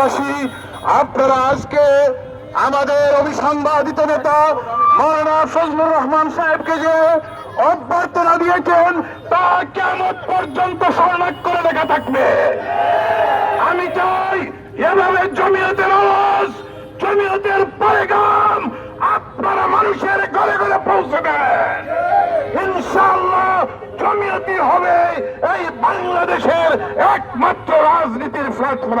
দেশবাসী আপনারা আজকে আমাদের অভিসংবাদিত নেতা মৌলানা ফজলুর রহমান সাহেবকে যে অভ্যর্থনা দিয়েছেন, তা কেমন পর্যন্ত স্মরণাক করে লেখা থাকবে? আমি চাই এভাবে জমিয়তের আওয়াজ, জমিয়তের পয়গাম আপনারা মানুষের ঘরে ঘরে পৌঁছে দেন। ইনশাআল্লাহ জমিয়তি হবে এই বাংলাদেশের একমাত্র রাজনীতির প্ল্যাটফর্ম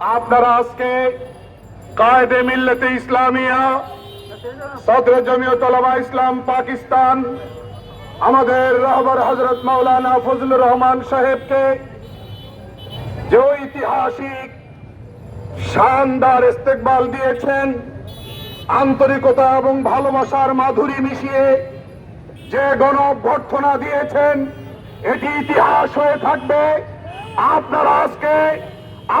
আপনারা আজকে কায়দে মিল্লতে ইসলামিয়া, সদর জমিয়ত ইসলাম, পাকিস্তান, আমাদের রহবর হজরত মাওলানা ফজলুর রহমান সাহেবকে যে ঐতিহাসিক শানদার ইস্তেকবাল দিয়েছেন, আন্তরিকতা এবং ভালোবাসার মাধুরী মিশিয়ে যে গণ অভ্যর্থনা দিয়েছেন, এটি ইতিহাস হয়ে থাকবে। আপনারা আজকে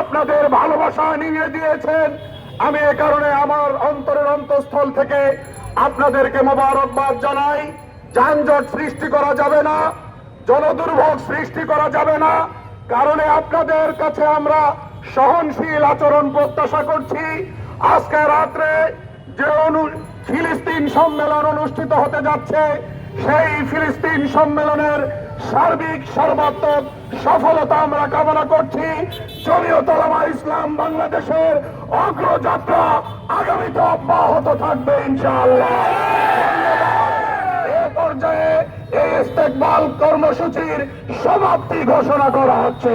আপনাদের ভালোবাসা নিয়ে দিয়েছেন। আমি এ কারণে আমার অন্তরের অন্তঃস্থল থেকে আপনাদেরকে মোবারকবাদ জানাই। যানজট সৃষ্টি করা যাবে না, জনদুর্ভোগ সৃষ্টি করা যাবে না। কারণে আপনাদের কাছে আমরা সহনশীল আচরণ প্রত্যাশা করছি। আজকে রাত্রে যে অনু, ফিলিস্তিন সম্মেলন অনুষ্ঠিত হতে যাচ্ছে, সেই ফিলিস্তিন সম্মেলনের সার্বিক সর্বাত্মক সফলতা আমরা কামনা করছি। জমিয়তলামা ইসলাম বাংলাদেশের অগ্রযাত্রা আগামীতে অব্যাহত থাকবে ইনশাআল্লাহ। এ পর্যায়ে এই ইস্তেকবাল কর্মসূচির সমাপ্তি ঘোষণা করা হচ্ছে।